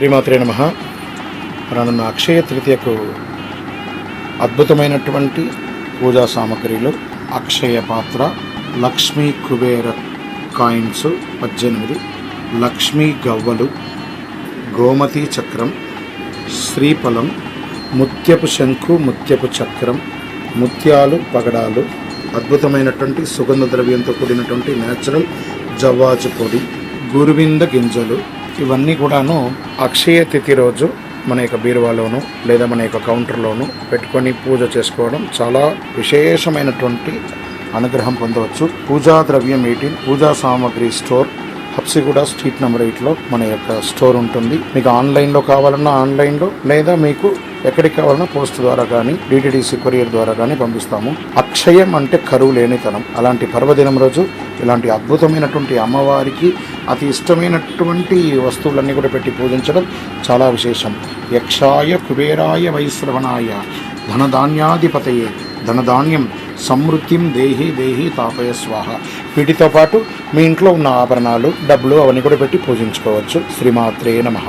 శ్రీమాత్రే నమ. రానున్న అక్షయ తృతీయకు అద్భుతమైనటువంటి పూజా సామాగ్రిలు అక్షయ పాత్ర లక్ష్మీ కుబేర కాయిన్స్ పద్దెనిమిది లక్ష్మీ గవ్వలు గోమతి చక్రం శ్రీఫలం ముత్యపు శంకు ముత్యపు చక్రం ముత్యాలు పగడాలు అద్భుతమైనటువంటి సుగంధ ద్రవ్యంతో కూడినటువంటి న్యాచురల్ జవ్వాజు పొడి గురువింద గింజలు ఇవన్నీ కూడాను అక్షయ తిథి రోజు మన యొక్క బీరువాలోను లేదా మన యొక్క కౌంటర్లోను పెట్టుకొని పూజ చేసుకోవడం చాలా విశేషమైనటువంటి అనుగ్రహం పొందవచ్చు. పూజా ద్రవ్యం ఎయిటీన్ పూజా సామాగ్రి స్టోర్ హప్సిగూడ స్ట్రీట్ నెంబర్ ఎయిట్లో మన యొక్క స్టోర్ ఉంటుంది. మీకు ఆన్లైన్లో కావాలన్నా ఆన్లైన్లో లేదా మీకు ఎక్కడికి కావాలన్నా పోస్ట్ ద్వారా కానీ డిటిడిసి కొరియర్ ద్వారా కానీ పంపిస్తాము. అక్షయం అంటే కరువు లేనితనం. అలాంటి పర్వదినం రోజు ఇలాంటి అద్భుతమైనటువంటి అమ్మవారికి అతి ఇష్టమైనటువంటి వస్తువులన్నీ కూడా పెట్టి పూజించడం చాలా విశేషం. యక్షాయ కుబేరాయ వైశ్రవణాయ ధనధాన్యాధిపతయే ధనధాన్యం సమృద్ధిం దేహి దేహి తాపయ స్వాహ. వీటితో పాటు మీ ఇంట్లో ఉన్న ఆభరణాలు డబ్బులు అవన్నీ కూడా పెట్టి పూజించుకోవచ్చు. శ్రీమాత్రే నమః.